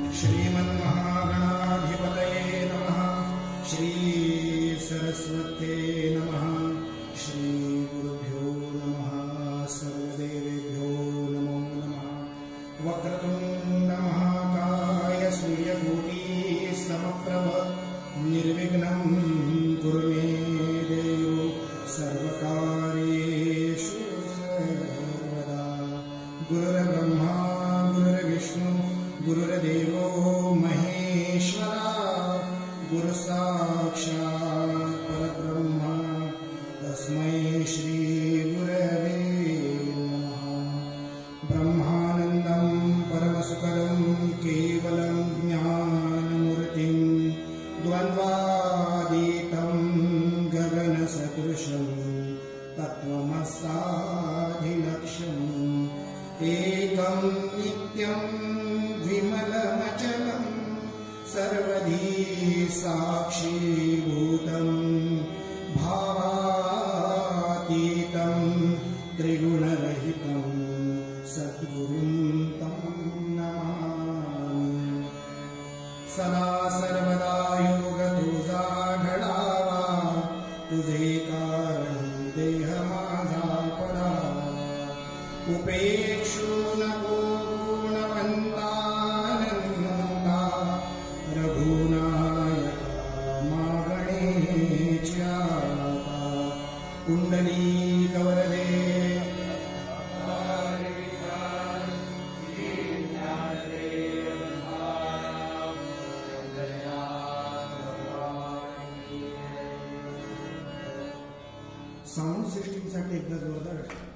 श्रीमन्महागणाधिपतये नमः। श्रीसरस्वत्यै नमः। श्रीगुरुभ्यो नमः। सर्वदेवेभ्यो नमो नमः। वक्रतुण्डमहाकाय सूर्यकोटिः समप्रभ निर्विघ्नं कुरु मे देवो। सर्वकार्येषु सर्वदा। गुरुर्ब्रह्मा गुरुर्देवो महेश्वरा गुरुसाक्षात् परब्रह्म तस्मै श्रीगुरवे ब्रह्मानन्दं परमसुखदं केवलं ज्ञानमूर्तिं द्वन्द्वातीतं गगनसदृशं तत्त्वमसाधिलक्ष्यम् एकं नित्यं विमलमचलं सर्वधी साक्षीभूतम् भावातीतं त्रिगुणरहितं नमामि। सदा सर्वदा योग तुझा उपेक्षो न वो गुणवन्तानन्दा रघुनायक मा गणेच्या कुण्डलीकवरदे सिस्टीमसाठी एकदा जोरदार